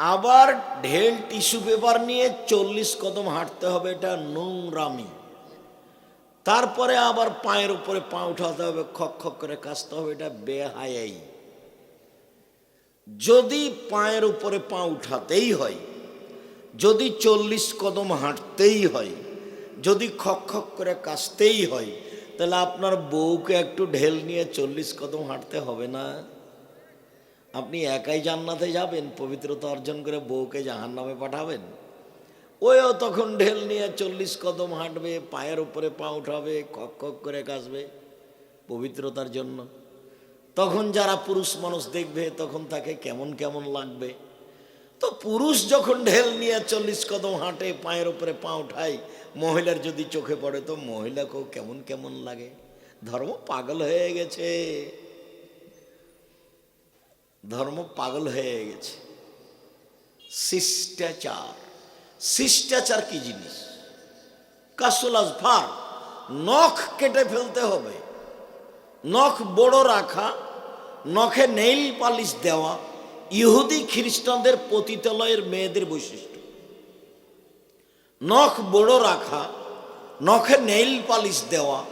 আবার ঢেল tissue paper নিয়ে চল্লিশ কদম হাঁটতে হবে, এটা নোংরামি। তারপরে আবার পায়ের উপরে পা উঠাতে হবে, খক খক করে কাশতে হবে, এটা বেহায়াই। যদি পায়ের উপরে পা উঠাতেই হয়, যদি চল্লিশ কদম হাঁটতেই হয়, যদি খক খক করে কাশতেই হয়, তাহলে আপনার বউকে একটু ঢেল নিয়ে চল্লিশ কদম হাঁটতে হবে না। আপনি একাই জান্নাতে যাবেন, পবিত্রতা অর্জন করে বউকে জাহান নামে পাঠাবেন। ওও তখন ঢেল নিয়ে চল্লিশ কদম হাঁটবে, পায়ের উপরে পা উঠাবে কক কক করে কাশবে পবিত্রতার জন্য। তখন যারা পুরুষ মানুষ দেখবে, তখন তাকে কেমন কেমন লাগবে। তো পুরুষ যখন ঢেল নিয়ে চল্লিশ কদম হাঁটে, পায়ের উপরে পা উঠায়, মহিলার যদি চোখে পড়ে, তো মহিলাকেও কেমন কেমন লাগে। ধর্ম পাগল হয়ে গেছে। ধর্ম পাগল হয়ে গেছে। শিষ্টাচার। শিষ্টাচার কি জিনিস? কাসুলাস ভার নখ কেটে ফেলতে হবে। নখ বড় রাখা, নখে নেইল পালিশ দেওয়া, ইহুদি খ্রিস্টানদের পতিতালয়ের মেয়েদের বৈশিষ্ট্য। নখ বড় রাখা, নখে নেইল পালিশ দেওয়া,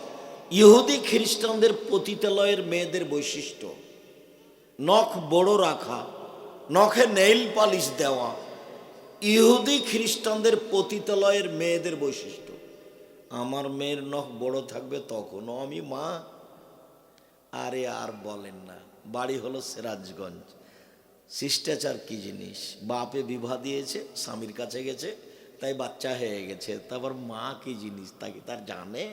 ইহুদি খ্রিস্টানদের পতিতালয়ের মেয়েদের বৈশিষ্ট্য। নখ বড় রাখা, নখে নেইল পালিশ দেওয়া। ইহুদি খ্রিস্টানদের পতিতালয়ের মেয়েদের বৈশিষ্ট্য। আমার মেয়ের নখ বড় থাকবে তখনও আমি মা। আরে আর বলেন না, বাড়ি হলো সিরাজগঞ্জ। শিষ্টাচার কি জিনিস? বাপে বিবাহ দিয়েছে, স্বামীর কাছে গেছে, তাই বাচ্চা হয়ে গেছে। তারপর মা কি জিনিস? তাকে তার জানে?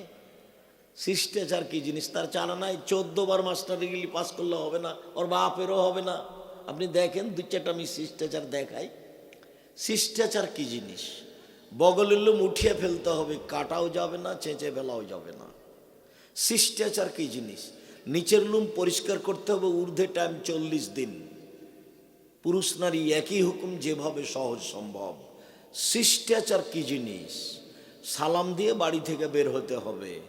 শিষ্টাচার কি জিনিস? তার জানা নাই। চোদ্দ বার মাস্টার ডিগ্রি পাস করলে হবে না, ওর বাপেরও হবে না। আপনি দেখেন দু চারটা আমি শিষ্টাচার দেখাই। শিষ্টাচার কি জিনিস? বগলিল্লুম উঠিয়ে ফেলতে হবে, কাটাও যাবে না, চেঁচে ফেলাও যাবে না। শিষ্টাচার কি জিনিস? নিচের লুম পরিষ্কার করতে হবে, ঊর্ধ্বে টাইম চল্লিশ দিন। পুরুষ নারী একই হুকুম যেভাবে সহজ সম্ভব। শিষ্টাচার কি জিনিস? সালাম দিয়ে বাড়ি থেকে বের হতে হবে।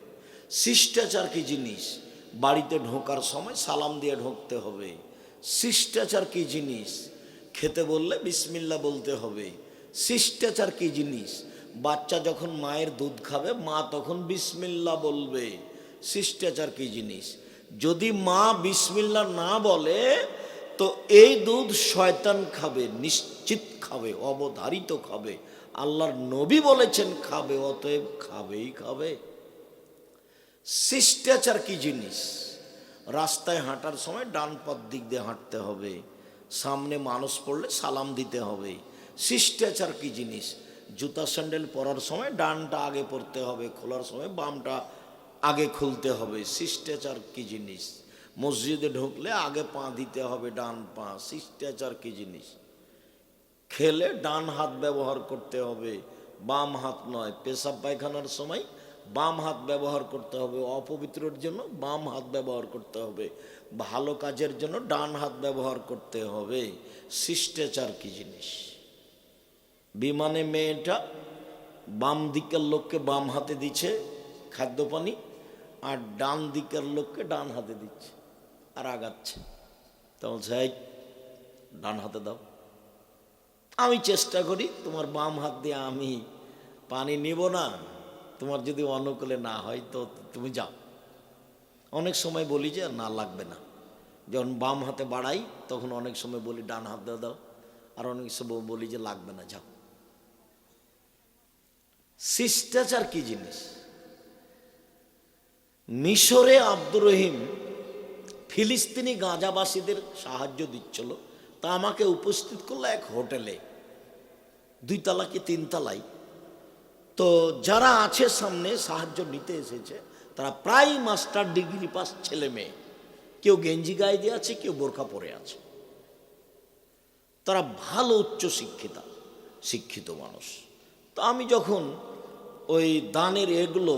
শিষ্টাচার কি জিনিস? বাড়িতে ঢোকার সময় সালাম দিয়ে ঢুকতে হবে। শিষ্টাচার কি জিনিস? খেতে বললে বিসমিল্লা বলতে হবে। শিষ্টাচার কি জিনিস? বাচ্চা যখন মায়ের দুধ খাবে, মা তখন বিসমিল্লা বলবে। শিষ্টাচার কি জিনিস? যদি মা বিসমিল্লা না বলে, তো এই দুধ শয়তান খাবে, নিশ্চিত খাবে, অবধারিত খাবে। আল্লাহর নবী বলেছেন, খাবে, অতএব খাবেই খাবে। শিষ্টাচার কি জিনিস? রাস্তায় হাঁটার সময় ডান পথ দিক দিয়ে হাঁটতে হবে, সামনে মানুষ পড়লে সালাম দিতে হবে। শিষ্টাচার কি জিনিস? জুতা স্যান্ডেল পরার সময় ডানটা আগে পড়তে হবে, খোলার সময় বামটা আগে খুলতে হবে। শিষ্টাচার কি জিনিস? মসজিদে ঢুকলে আগে পা দিতে হবে ডান পা। শিষ্টাচার কি জিনিস? খেলে ডান হাত ব্যবহার করতে হবে, বাম হাত নয়। পেশাব পায়খানার সময় বাম হাত ব্যবহার করতে হবে, অপবিত্রর জন্য বাম হাত ব্যবহার করতে হবে, ভালো কাজের জন্য ডান হাত ব্যবহার করতে হবে। শিষ্টাচার কি জিনিস? বিমানে মেয়েটা বাম দিকের লোককে বাম হাতে দিচ্ছে খাদ্য পানি আর ডান দিকের লোককে ডান হাতে দিচ্ছে আর আগাচ্ছে। তো বলছে ডান হাতে দাও। আমি চেষ্টা করি, তোমার বাম হাত দিয়ে আমি পানি নিব না। তোমার যদি অনুকূলে না হয় তো তুমি যাও। অনেক সময় বলি যে না লাগবে না। যখন বাম হাতে বাড়াই, তখন অনেক সময় বলি ডান হাত দিয়ে দাও। আর অনেক সময় বলি যে লাগবে না, যাও। শিষ্টাচার কি জিনিস? মিশরে আব্দুর রহিম ফিলিস্তিনি গাঁজাবাসীদের সাহায্য দিচ্ছিল। তা আমাকে উপস্থিত করল এক হোটেলে। দুই তালা কি তিন তালাই তো যারা আছে সামনে সাহায্য নিতে এসেছে, তারা প্রায় মাস্টার ডিগ্রি পাস ছেলে মেয়ে। কেউ গেঞ্জি গায়ে দিয়ে আছে, কেউ বোরখা পরে আছে। তারা ভালো উচ্চ শিক্ষিতা, শিক্ষিত মানুষ। তো আমি যখন ওই দানের এগুলো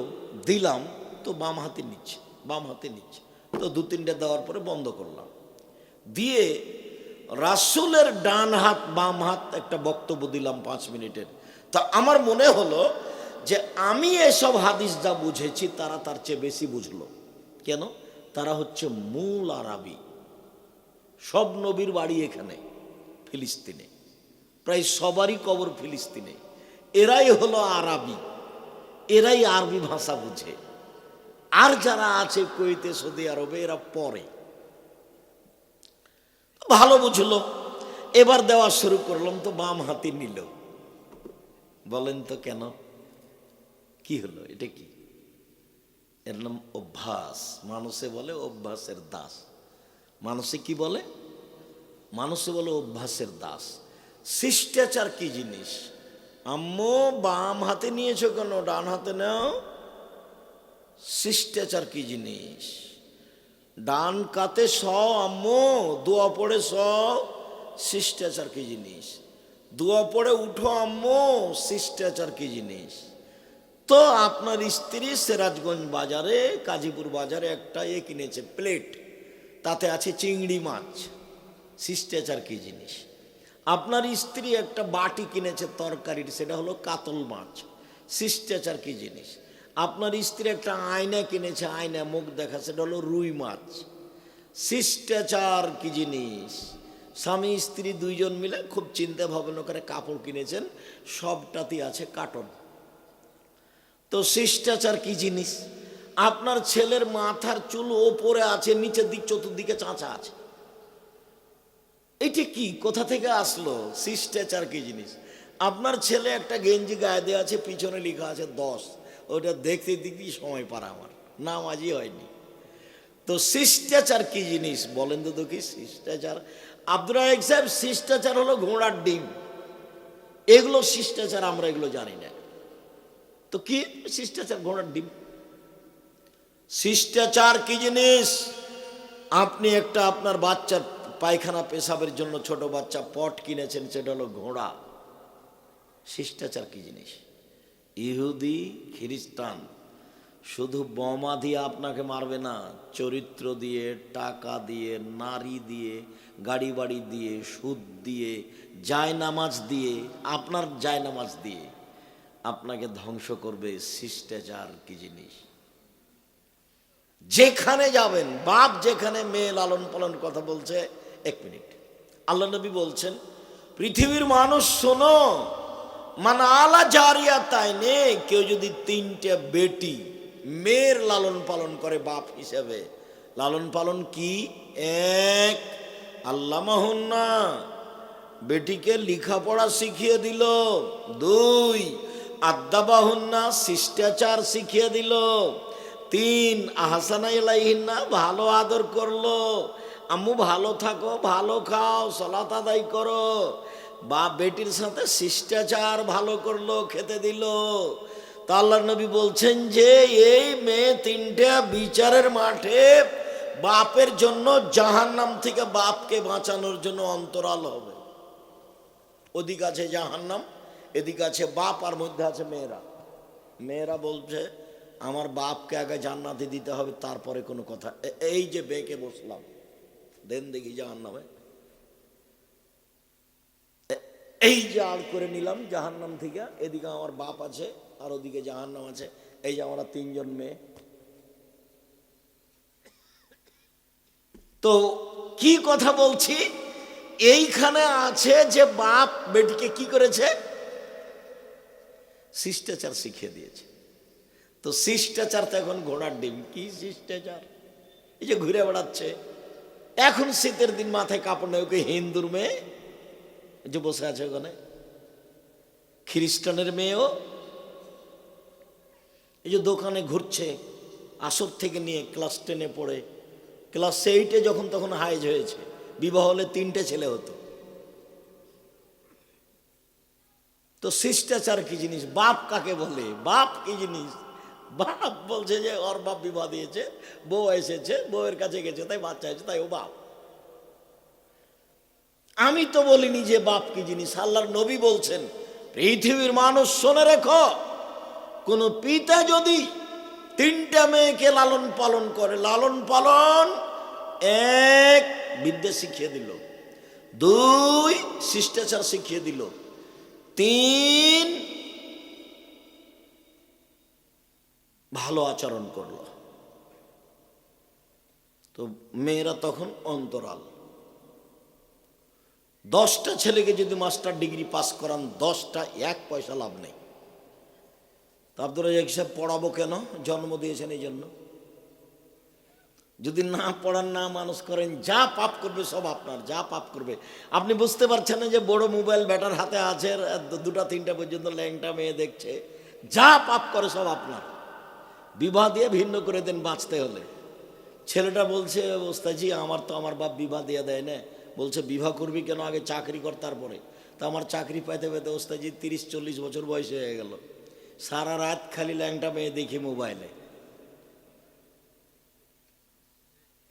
দিলাম, তো বাম হাতে নিচ্ছে, বাম হাতে নিচ্ছে। তো দু তিনটে দেওয়ার পরে বন্ধ করলাম। দিয়ে রাসুলের ডান হাত, বাম হাত একটা বক্তব্য দিলাম পাঁচ মিনিটের। তা আমার মনে হলো যে আমি এসব হাদিস যা বুঝেছি, তারা তার চেয়ে বেশি বুঝলো। কেন? তারা হচ্ছে মূল আরবি। সব নবীর বাড়ি এখানে, ফিলিস্তিনে। প্রায় সবারই কবর ফিলিস্তিনে। এরাই হলো আরবি। এরাই আরবি ভাষা বুঝে। আর যারা আছে কুয়েতে, সৌদি আরবে, এরা পড়ে ভালো বুঝলো। এবার দেওয়া শুরু করলাম, তো বাম হাতি নিল। বলেন তো কেন? কি হলো? এটা কি? এর নাম অভ্যাস। মানুষে বলে অভ্যাসের দাস। মানুষে কি বলে? মানুষে বলে অভ্যাসের দাস। শিষ্টাচার কি জিনিস? আম্মু, বাম হাতে নিয়েছো কেন? ডান হাতে নাও। শিষ্টাচার কি জিনিস? ডান কাতে স আম্মু। দোয়া পড়ে স শিষ্টাচার কি জিনিস? দোয়া পড়ে উঠো আম্মু, শিষ্টাচার কি জিনিস? তো আপনার স্ত্রী সিরাজগঞ্জ বাজারে, কাজীপুর বাজারে একটা এ কিনেছে প্লেট, তাতে আছে চিংড়ি মাছ। শিষ্টাচার কি জিনিস? আপনার স্ত্রী একটা বাটি কিনেছে তরকারির, সেটা হলো কাতল মাছ। শিষ্টাচার কি জিনিস? আপনার স্ত্রী একটা আয়না কিনেছে, আয়না মুখ দেখা, সেটা হলো রুই মাছ। শিষ্টাচার কি জিনিস? স্বামী, স্ত্রী দুইজন মিলে খুব চিন্তা ভাবনা করে কাপড় কিনেছেন, সবটাতেই আছে কাটন তো শিষ্টাচার কি জিনিস? আপনার ছেলের মাথার চুল ওপরে আছে, নিচের দিক চতুর্দিকে চাঁচা আছে। এটা কি? কোথা থেকে আসলো? শিষ্টাচার কি জিনিস? আপনার ছেলে একটা গেঞ্জি গায়ে দেওয়া আছে, পিছনে লেখা আছে দশ। ওটা দেখতে দেখতেই সময় পারা আমার। নাম আজই হয়নি। তো শিষ্টাচার কি জিনিস? বলেন তো দেখি, শিষ্টাচার আব্দুল রাহেক সাহেব শিষ্টাচার হলো ঘোড়ার ডিম। এগুলো শিষ্টাচার, আমরা এগুলো জানি না। তো কি শিষ্টাচার, ঘোড়ার ডিম? শিষ্টাচার কি জিনিস? আপনি একটা আপনার বাচ্চার পায়খানা পেশাবের জন্য ছোট বাচ্চা পট কিনেছেন, সেটা হলো ঘোড়া। শিষ্টাচার কি জিনিস? ইহুদি, খ্রিস্টান শুধু বোমা দিয়ে আপনাকে মারবে না, চরিত্র দিয়ে, টাকা দিয়ে, নারী দিয়ে গাড়ি বাড়ি দিয়ে, সুদ দিয়ে, জায়নামাজ দিয়ে, আপনার জায়নামাজ দিয়ে আপনাকে ধ্বংস করবে শিষ্টাচার কি জিনিস? যেখানে যাবেন, বাপ যেখানে মেয়ে লালন পালন কথা বলছে, এক মিনিট। আল্লাহ নবী বলছেন, পৃথিবীর মানুষ শোনো মানে আলা জারিয়া তাই নে কেউ যদি তিনটে বেটি মেয়ের লালন পালন করে বাপ হিসেবে। লালন পালন কি? এক আল্লাহ মাহুন্না বেটিকে লেখাপড়া শিখিয়ে দিল। দুই আদ্যাবাহুন্না শিষ্টাচার শিখিয়ে দিল। তিন আহসানা ভালো আদর করল। আম্মু, ভালো থাকো, ভালো খাও, সলাত আদায় করো। বা বেটির সাথে শিষ্টাচার ভালো করল, খেতে দিল। তা আল্লাহ নবী বলছেন যে, এই মেয়ে তিনটা বিচারের মাঠে বাপের জন্য জাহান্নাম থেকে বাপকে বাঁচানোর জন্য অন্তরাল হবে। ওদিক আছে জাহান্নাম, এদিক আছে বাপ, আর মধ্যে আছে মেয়েরা। মেয়েরা বলছে, আমার বাপকে আগে জান্নাতে দিতে হবে, তারপরে কোনো কথা। এই যে বেঁকে বসলাম, দেন দেখি জাহান্নামে। এই যে আর করে নিলাম জাহান্নাম থেকে, এদিকে আমার বাপ আছে আর ওদিকে জাহান্নাম আছে। এই যে আমরা তিনজন মেয়ে। তো কি কথা বলছি? এইখানে আছে যে বাপ বেটিকে কি করেছে? শিষ্টাচার শিখিয়ে দিয়েছে। তো শিষ্টাচার তো এখন ঘোড়ার ডিম। কি শিষ্টাচার? এই যে ঘুরে বেড়াচ্ছে। এখন শীতের দিন মাথায় কাপড় নেই, ওকে হিন্দুর মেয়ে। যে বসে আছে ওখানে। খ্রিস্টানের মেয়েও এই যে দোকানে ঘুরছে, আসর থেকে নিয়ে ক্লাস টেনে পড়ে, ক্লাস এইটে যখন তখন হাইজ হয়েছে, বিবাহ হলে তিনটে ছেলে হতো। তো শিষ্টাচার কি জিনিস? বাপ কাকে বলে? বাপ কি জিনিস? বাপ বলছে যে, ওর বাপ বিবাহ দিয়েছে, বউ এসেছে, বউয়ের কাছে গেছে, তাই বাচ্চা হয়েছে, তাই ও বাপ। আমি তো বলিনি যে বাপ কি জিনিস। আল্লাহর নবী বলছেন, পৃথিবীর মানুষ শোনে রেখো কোন পিতা যদি তিনটা মেয়েকে লালন পালন করে, লালন পালন এক বিদ্যা শিখিয়ে দিল, দুই শিষ্টাচার শিখিয়ে দিল, তিন ভালো আচরণ করল। তো মেয়েরা তখন অন্তরাল। দশটা ছেলেকে যদি মাস্টার ডিগ্রি পাস করান, দশটা এক পয়সা লাভ নেই। তা আব্দুল রাজাক সাহেব পড়াবো কেন? জন্ম দিয়েছেন এই জন্য যদি না পড়ান, না মানুষ করেন, যা পাপ করবে সব আপনার, যা পাপ করবে। আপনি বুঝতে পারছেন না যে বড় মোবাইল ব্যাটার হাতে আছে, দুটা, তিনটা পর্যন্ত ল্যাংটা মেয়ে দেখছে। যা পাপ করে সব আপনার। বিবাহ দিয়ে ভিন্ন করে দেন বাঁচতে হলে। ছেলেটা বলছে ওস্তাজি আমার তো আমার বাপ বিবাহ দিয়ে দেয় না। বলছে, বিবাহ করবি কেন? আগে চাকরি কর তারপরে। তো আমার চাকরি পাইতে পেতে ওস্তাজি তিরিশ, চল্লিশ বছর বয়স হয়ে গেল। সারা রাত খালি ল্যাংটা মেয়ে দেখি মোবাইলে।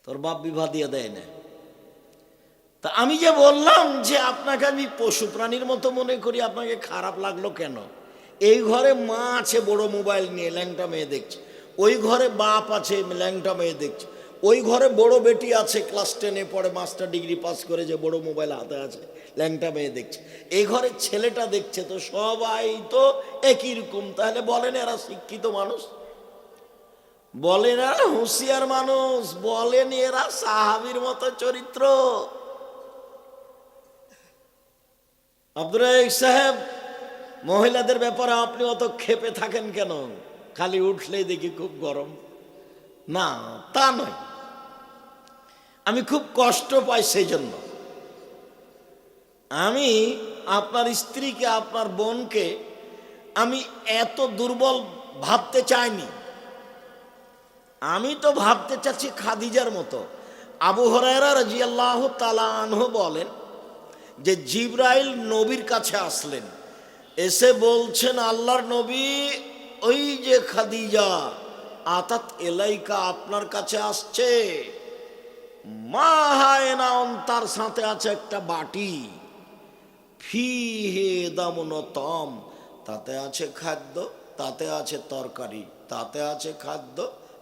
তোর বাপ বিবাহ দিয়ে দেয় না। তা আমি যে বললাম যে আপনাকে আমি পশু প্রাণীর মতো মনে করি, আপনাকে খারাপ লাগল কেন? এই ঘরে মা আছে, বড় মোবাইল নিয়ে ল্যাংটা মেয়ে দেখছে। ওই ঘরে বাপ আছে, ল্যাংটা মেয়ে দেখছে। ওই ঘরে বড় বেটি আছে, ক্লাস টেনে পড়ে, মাস্টার ডিগ্রি পাস করে যে বড় মোবাইল হাতে আছে। ল্যাংটা মেয়ে দেখছে। এই ঘরে ছেলেটা দেখছে তো সবাই তো একই রকম। তাহলে বলেন এরা শিক্ষিত মানুষ? বলেন এরা হুঁশিয়ার মানুষ? বলেন এরা সাহাবির মতো চরিত্র? আব্দুর সাহেব, মহিলাদের ব্যাপারে আপনি অত ক্ষেপে থাকেন কেন? খালি উঠলেই দেখি খুব গরম। না, তা নয়। আমি খুব কষ্ট পাই সেই জন্য। আমি আপনার স্ত্রীকে, আপনার বোনকে আমি এত দুর্বল ভাবতে চাইনি। আমি তো ভাবতে চাচ্ছি খাদিজার মতো। আবু হরাইরা রাজিয়াল্লাহ তালা আনহ বলেন যে জিব্রাইল নবীর কাছে আসলেন। এসে বলছেন, আল্লাহর নবী, ওই যে খাদিজা, আতাত এলাইকা আপনার কাছে আসছে। মা হায়নাউন তার সাথে আছে একটা বাটি। ফি হে দামনতম, তাতে আছে খাদ্য, তাতে আছে তরকারি, তাতে আছে খাদ্য,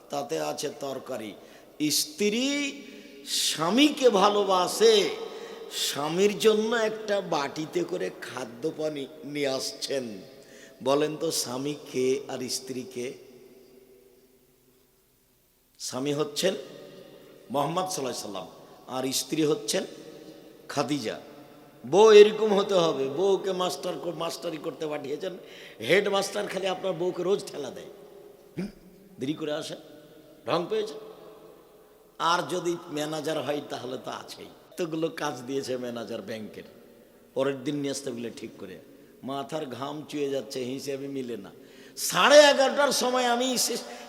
তাতে আছে তরকারি। স্ত্রী স্বামীকে ভালোবাসে, স্বামীর জন্য একটা বাটিতে করে খাদ্য পানি নিয়ে আসছেন। বলেন তো, স্বামী কে আর স্ত্রী কে? স্বামী হচ্ছেন মোহাম্মদ সাল্লাহ সাল্লাম আর স্ত্রী হচ্ছেন খাদিজা। বউ এরকম হতে হবে, বউকে মাস্টার মাস্টারি করতে পাঠিয়েছেন হেড মাস্টার খালি আপনার বউকে রোজ ঠেলা দেয়। দেরি করে আসে? ঢং পেয়েছে? আর যদি ম্যানেজার হয় তাহলে তো আছেই। এতগুলো কাজ দিয়েছে ম্যানেজার ব্যাংকের। পরের দিন নিয়ে আসতে বলে ঠিক করে। মাথার ঘাম চুয়ে যাচ্ছে, হিসেবে মিলে না। সাড়ে এগারোটার সময় আমি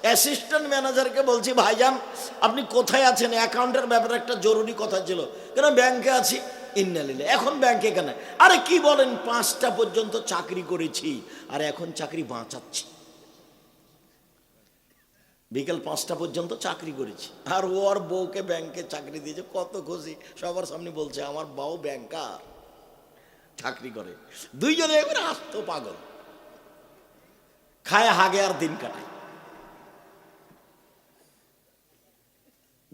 অ্যাসিস্ট্যান্ট ম্যানেজারকে বলছি, ভাইজান, আপনি কোথায় আছেন? অ্যাকাউন্টের ব্যাপারে একটা জরুরি কথা ছিল। কেন ব্যাংকে আছি? ইন্নালিলে এখন ব্যাংকে কেন? আরে কি বলেন, পাঁচটা পর্যন্ত চাকরি করেছি, আর এখন চাকরি বাঁচাচ্ছি। বিকেল পাঁচটা পর্যন্ত চাকরি করেছি। আর ও আর বউকে ব্যাংকে চাকরি দিয়েছে, কত খুশি। সবার সামনে বলছে, আমার বউ ব্যাংকার চাকরি করে। দুইজনে এবারে আসতো পাগল। খায় হাগে আর দিন কাটায়।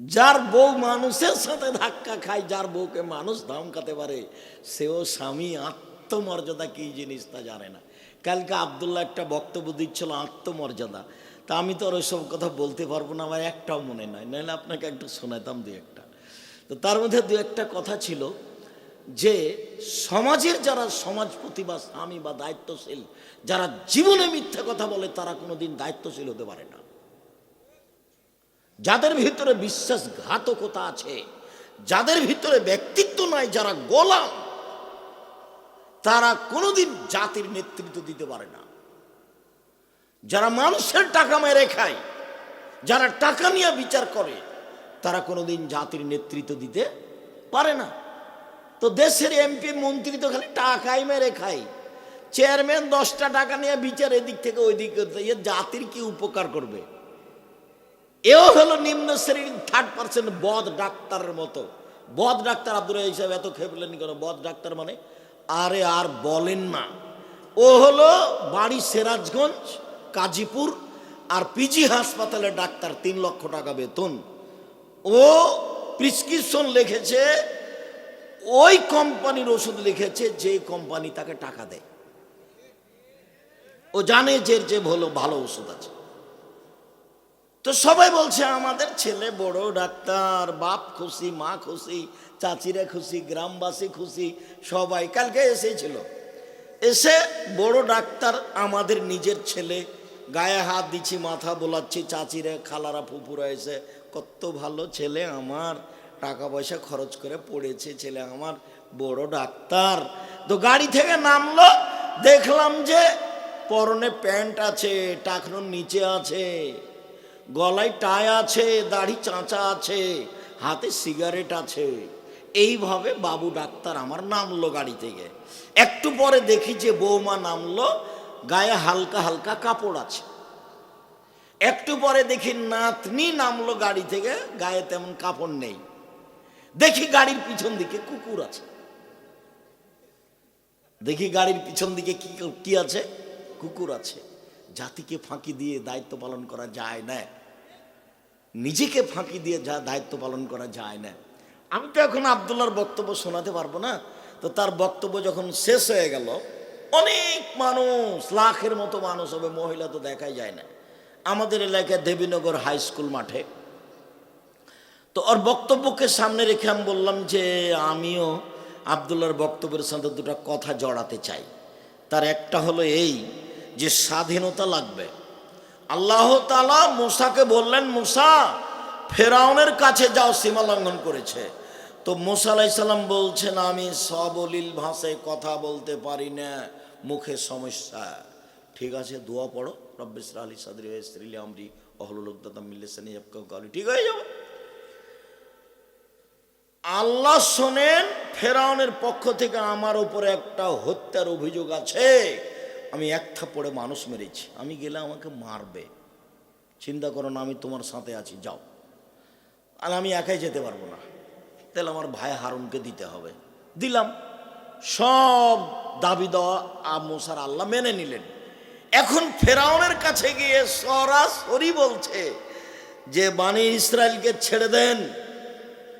যার বউ মানুষের সাথে ধাক্কা খায়, যার বউকে মানুষ ধামকাতে পারে, সেও স্বামী, আত্মমর্যাদা কি জিনিস তা জানে না। কালকে আবদুল্লাহ একটা বক্তব্য দিচ্ছিল আত্মমর্যাদা। তা আমি তো আর ওইসব কথা বলতে পারব না, আমার একটাও মনে নাই নাহলে আপনাকে একটু শোনাতাম দু একটা। তো তার মধ্যে দু একটা কথা ছিল যে, সমাজের যারা সমাজপতি বা স্বামী বা দায়িত্বশীল, যারা জীবনে মিথ্যা কথা বলে, তারা কোনোদিন দায়িত্বশীল হতে পারে না। যাদের ভিতরে বিশ্বাসঘাতকতা আছে, যাদের ভিতরে ব্যক্তিত্ব নাই, যারা গোলাম, তারা কোনোদিন জাতির নেতৃত্ব দিতে পারে না। যারা মানুষের টাকা মেরে খায়, যারা টাকা নিয়ে বিচার করে, তারা কোনোদিন জাতির নেতৃত্ব দিতে পারে না। তো দেশের এমপি, মন্ত্রী তো খালি টাকাই মেরে খায়। চেয়ারম্যান দশটা টাকা নিয়ে বিচার এদিক থেকে ওই দিক জাতির কি উপকার করবে? এও হলো নিম্ন শ্রেণির থার্ড পার্সেন্ট বদ ডাক্তারের মতো। বদ ডাক্তার আব্দুল হিসাবে এত খেপলেন কেন? বদ ডাক্তার মানে? আরে আর বলেন না। ও হলো বাড়ি সিরাজগঞ্জ, কাজীপুর আর পিজি হাসপাতালে ডাক্তার তিন লক্ষ টাকা বেতন। ও প্রিসক্রিপশন লিখেছে, ওই কোম্পানির ওষুধ লিখেছে যে কোম্পানি তাকে টাকা দেয়। ও জানে যে যে ভালো ভালো ওষুধ আছে। তো সবাই বলছে, আমাদের ছেলে বড় ডাক্তার, বাপ খুশি, মা খুশি, চাচিরা খুশি, গ্রামবাসী খুশি, সবাই। কালকে এসেছিল এসে বড় ডাক্তার আমাদের নিজের ছেলে, গায়ে হাত দিচ্ছি, মাথা বোলাচ্ছি, চাচিরা, খালারা ফুপুরা এসে, কত ভালো ছেলে আমার টাকা পয়সা খরচ করে পড়েছে ছেলে আমার, বড় ডাক্তার। তো গাড়ি থেকে নামলো, দেখলাম যে পরনে প্যান্ট আছে টাকনোর নিচে আছে। গলায় টাই আছে, দাড়ি চাঁচা আছে, হাতে সিগারেট আছে। এইভাবে বাবু ডাক্তার আমার নামলো গাড়ি থেকে। একটু পরে দেখি যে বৌমা নামলো, গায়ে হালকা হালকা কাপড় আছে। একটু পরে দেখি নাতনি নামলো গাড়ি থেকে, গায়ে তেমন কাপড় নেই। দেখি গাড়ির পিছন দিকে কুকুর আছে। দেখি গাড়ির পিছন দিকে কি কি আছে? কুকুর আছে। জাতিকে ফাঁকি দিয়ে দায়িত্ব পালন করা যায় না। নিজেকে ফাঁকি দিয়ে যা দায়িত্ব পালন করা যায় না। আমি তো এখন আবদুল্লার বক্তব্য শোনাতে পারব না। তো তার বক্তব্য যখন শেষ হয়ে গেল, অনেক মানুষ, লাখের মতো মানুষ হবে, মহিলা তো দেখাই যায় না। আমাদের এলাকায় দেবীনগর হাই স্কুল মাঠে। তো ওর বক্তব্যকে সামনে রেখে আমি বললাম যে, আমিও আবদুল্লার বক্তব্যের সাথে দুটো কথা জড়াতে চাই। তার একটা হলো এই যে, স্বাধীনতা লাগবে। আল্লাহ তালা মুসাকে বললেন, মুসা, ফেরাউনের কাছে যাও, সীমা লঙ্ঘন করেছে। তো মুসা আলাইসাল্লাম বলছেন আমি সবলীল ভাষায় কথা বলতে পারি না। মুখে সমস্যা। ঠিক আছে, দোয়া পড়ো। রব্বিসরা আলী সাদরি স্ত্রীলি আমরি। অহলুলুকদাতা মিল্লেসানি ঠিক হয়ে যাবে। আল্লাহ শোনেন, ফেরাউনের পক্ষ থেকে আমার উপরে একটা হত্যার অভিযোগ আছে। আমি এক থাপ্পড়ে মানুষ মেরেছি। আমি গেলে আমাকে মারবে। চিন্তা করো না, আমি তোমার সাথে আছি, যাও। আর আমি একাই যেতে পারব না। তাহলে আমার ভাই হারুনকে দিতে হবে। দিলাম। সব দাবি দেওয়া আমসার আল্লাহ মেনে নিলেন। এখন ফেরাউনের কাছে গিয়ে সরাসরি বলছে যে বাণী ইসরায়েলকে ছেড়ে দেন।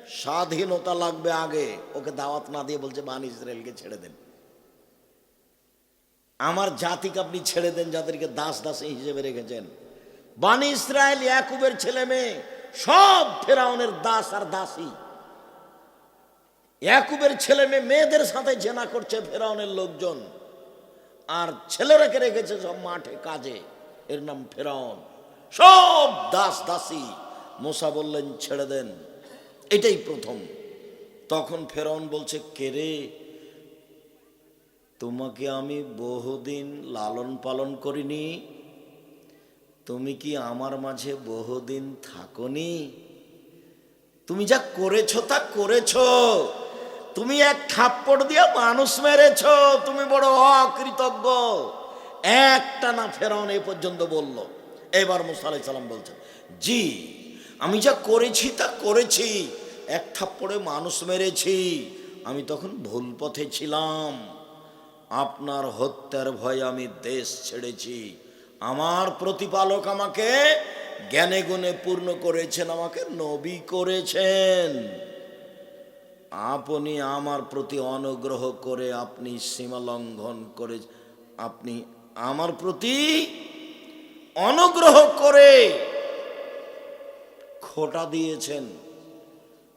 স্বাধীনতা লাগবে আগে। ওকে দাওয়াত না দিয়ে বলছে বাণী ইসরায়েলকে ছেড়ে দেন। আমার জাতিকে আপনি ছেড়ে দেন, যাদেরকে দাস দাস হিসেবে রেখেছেন। বানি ইসরায়েল, ইয়াকুবের ছেলে মেয়ে, সব ফেরাউনের দাস আর দাসী। ইয়াকুবের ছেলে মেয়ে মেয়েদের সাথে জেনা করছে ফেরাউনের লোকজন। আর ছেলেরাকে রেখেছে সব মাঠে কাজে। এর নাম ফেরাউন। সব দাস দাসী। মোসা বললেন, ছেড়ে দেন। এটাই প্রথম। তখন ফেরাউন বলছে কেরে তোমাকে আমি বহুদিন লালন পালন করিনি। তুমি কি আমার মাঝে বহুদিন থাকনি? তুমি যা করেছ তা করেছ। তুমি এক থাপ্পড় দিয়ে মানুষ মেরেছ। তুমি বড় অকৃতজ্ঞ। একটা না ফেরাউন এই পর্যন্ত বলল। এবার মুসা সাল্লাম বলছেন, জি, আমি যা করেছি তা করেছি। এক থাপ্পড়ে মানুষ মেরেছি। আমি তখন ভুল পথে ছিলাম। আপনার হত্যার ভয়ে আমি দেশ ছেড়েছি। আমার প্রতিপালক আমাকে জ্ঞানে গুণে পূর্ণ করেছেন, আমাকে নবী করেছেন। আপনি আমার প্রতি অনুগ্রহ করে আপনি সীমা লঙ্ঘন করে, আপনি আমার প্রতি অনুগ্রহ করে খোটা দিয়েছেন।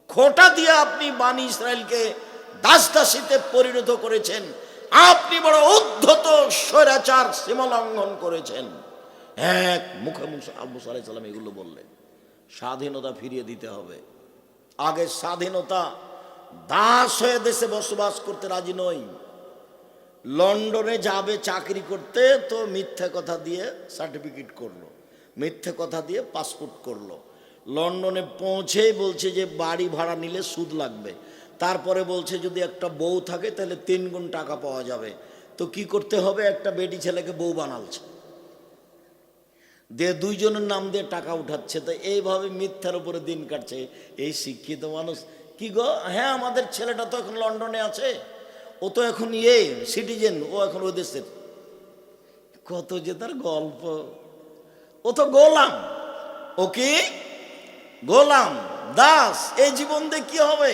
খোটা দিয়ে আপনি বাণী ইসরায়েলকে দাস দাসীতে পরিণত করেছেন। আপনি বড় উদ্ধত স্বৈরাচার সীমা লঙ্ঘন করেছেন। এক মুখে আবু সালাম এগুলো বললেন। স্বাধীনতা ফিরিয়ে দিতে হবে। আগে স্বাধীনতা দাস হয়ে দেশে বসবাস করতে রাজি নই। লন্ডনে যাবে চাকরি করতে তো মিথ্যে কথা দিয়ে সার্টিফিকেট করল, মিথ্যে কথা দিয়ে পাসপোর্ট করল। লন্ডনে পৌঁছেই বলছে যে বাড়ি ভাড়া নিলে সুদ লাগবে। তারপরে বলছে, যদি একটা বউ থাকে, তাহলে তিন গুণ টাকা পাওয়া যাবে। তো কি করতে হবে? একটা বেটি ছেলেকে বউ বানালছে। দিয়ে দুইজনের নাম দিয়ে টাকা উঠাচ্ছে। তো এইভাবে মিথ্যার উপরে দিন কাটছে। এই শিক্ষিত মানুষ, কি গো? হ্যাঁ আমাদের ছেলেটা তো এখন লন্ডনে আছে। ও তো এখন ইয়ে সিটিজেন, ও এখন ওই দেশের। কত যে তার গল্প। ও তো গোলাম। ও কি? গোলাম, দাস। এই জীবন দিয়ে কি হবে?